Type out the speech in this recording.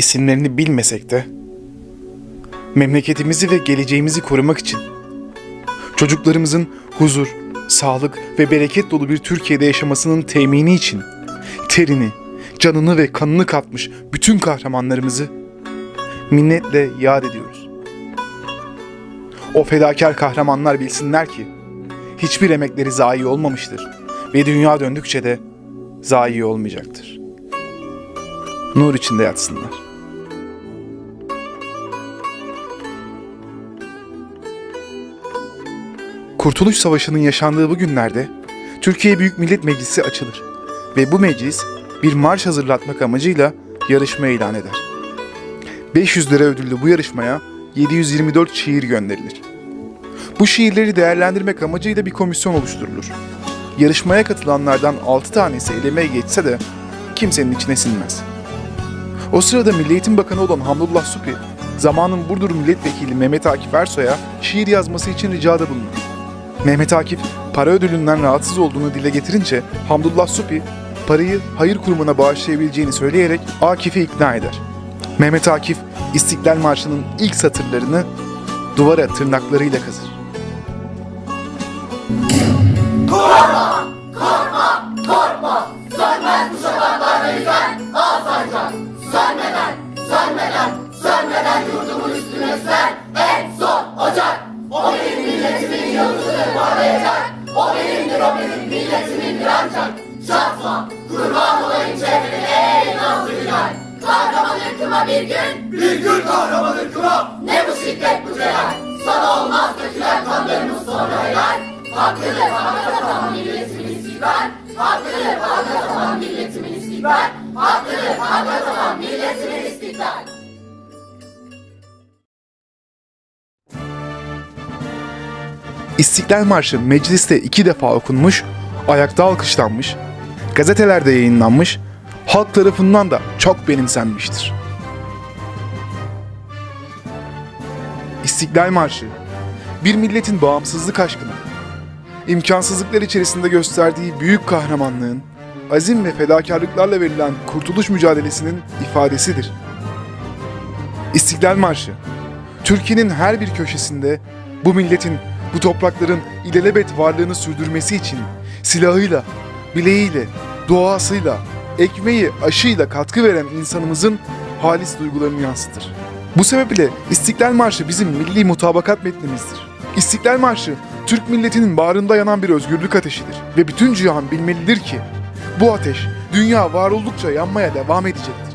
isimlerini bilmesek de memleketimizi ve geleceğimizi korumak için çocuklarımızın huzur, sağlık ve bereket dolu bir Türkiye'de yaşamasının temini için terini, canını ve kanını katmış bütün kahramanlarımızı minnetle yad ediyoruz. O fedakar kahramanlar bilsinler ki hiçbir emekleri zayi olmamıştır ve dünya döndükçe de zayi olmayacaktır. Nur içinde yatsınlar. Kurtuluş Savaşı'nın yaşandığı bu günlerde Türkiye Büyük Millet Meclisi açılır ve bu meclis bir marş hazırlatmak amacıyla yarışma ilan eder. 500 lira ödüllü bu yarışmaya 724 şiir gönderilir. Bu şiirleri değerlendirmek amacıyla bir komisyon oluşturulur. Yarışmaya katılanlardan 6 tanesi elemeye geçse de kimsenin içine sinmez. O sırada Milli Eğitim Bakanı olan Hamdullah Supi, zamanın Burdur Milletvekili Mehmet Akif Ersoy'a şiir yazması için ricada bulunur. Mehmet Akif para ödülünden rahatsız olduğunu dile getirince Hamdullah Supi parayı hayır kurumuna bağışlayabileceğini söyleyerek Akif'i ikna eder. Mehmet Akif İstiklal Marşı'nın ilk satırlarını duvara tırnaklarıyla kazır. Kahraman ırkıma bir gün Bir gün kahraman ırkıma. Ne bu şiddet bu celal? Sana olmaz dökülen kanlarımız sonra helal. Hakkıdır hakka tapan milletimin istiklal. Hakkıdır hakka tapan milletimin istiklal. Hakkıdır hakka tapan milletimin istiklal. İstiklal Marşı mecliste iki defa okunmuş, ayakta alkışlanmış, gazetelerde yayınlanmış, halk tarafından da çok benimsenmiştir. İstiklal Marşı, bir milletin bağımsızlık aşkını, imkansızlıklar içerisinde gösterdiği büyük kahramanlığın, azim ve fedakarlıklarla verilen kurtuluş mücadelesinin ifadesidir. İstiklal Marşı, Türkiye'nin her bir köşesinde bu milletin, bu toprakların ilelebet varlığını sürdürmesi için silahıyla, bileğiyle, doğasıyla, ekmeği, aşıyla katkı veren insanımızın halis duygularını yansıtır. Bu sebeple İstiklal Marşı bizim milli mutabakat metnimizdir. İstiklal Marşı, Türk milletinin bağrında yanan bir özgürlük ateşidir ve bütün cihan bilmelidir ki bu ateş dünya var oldukça yanmaya devam edecektir.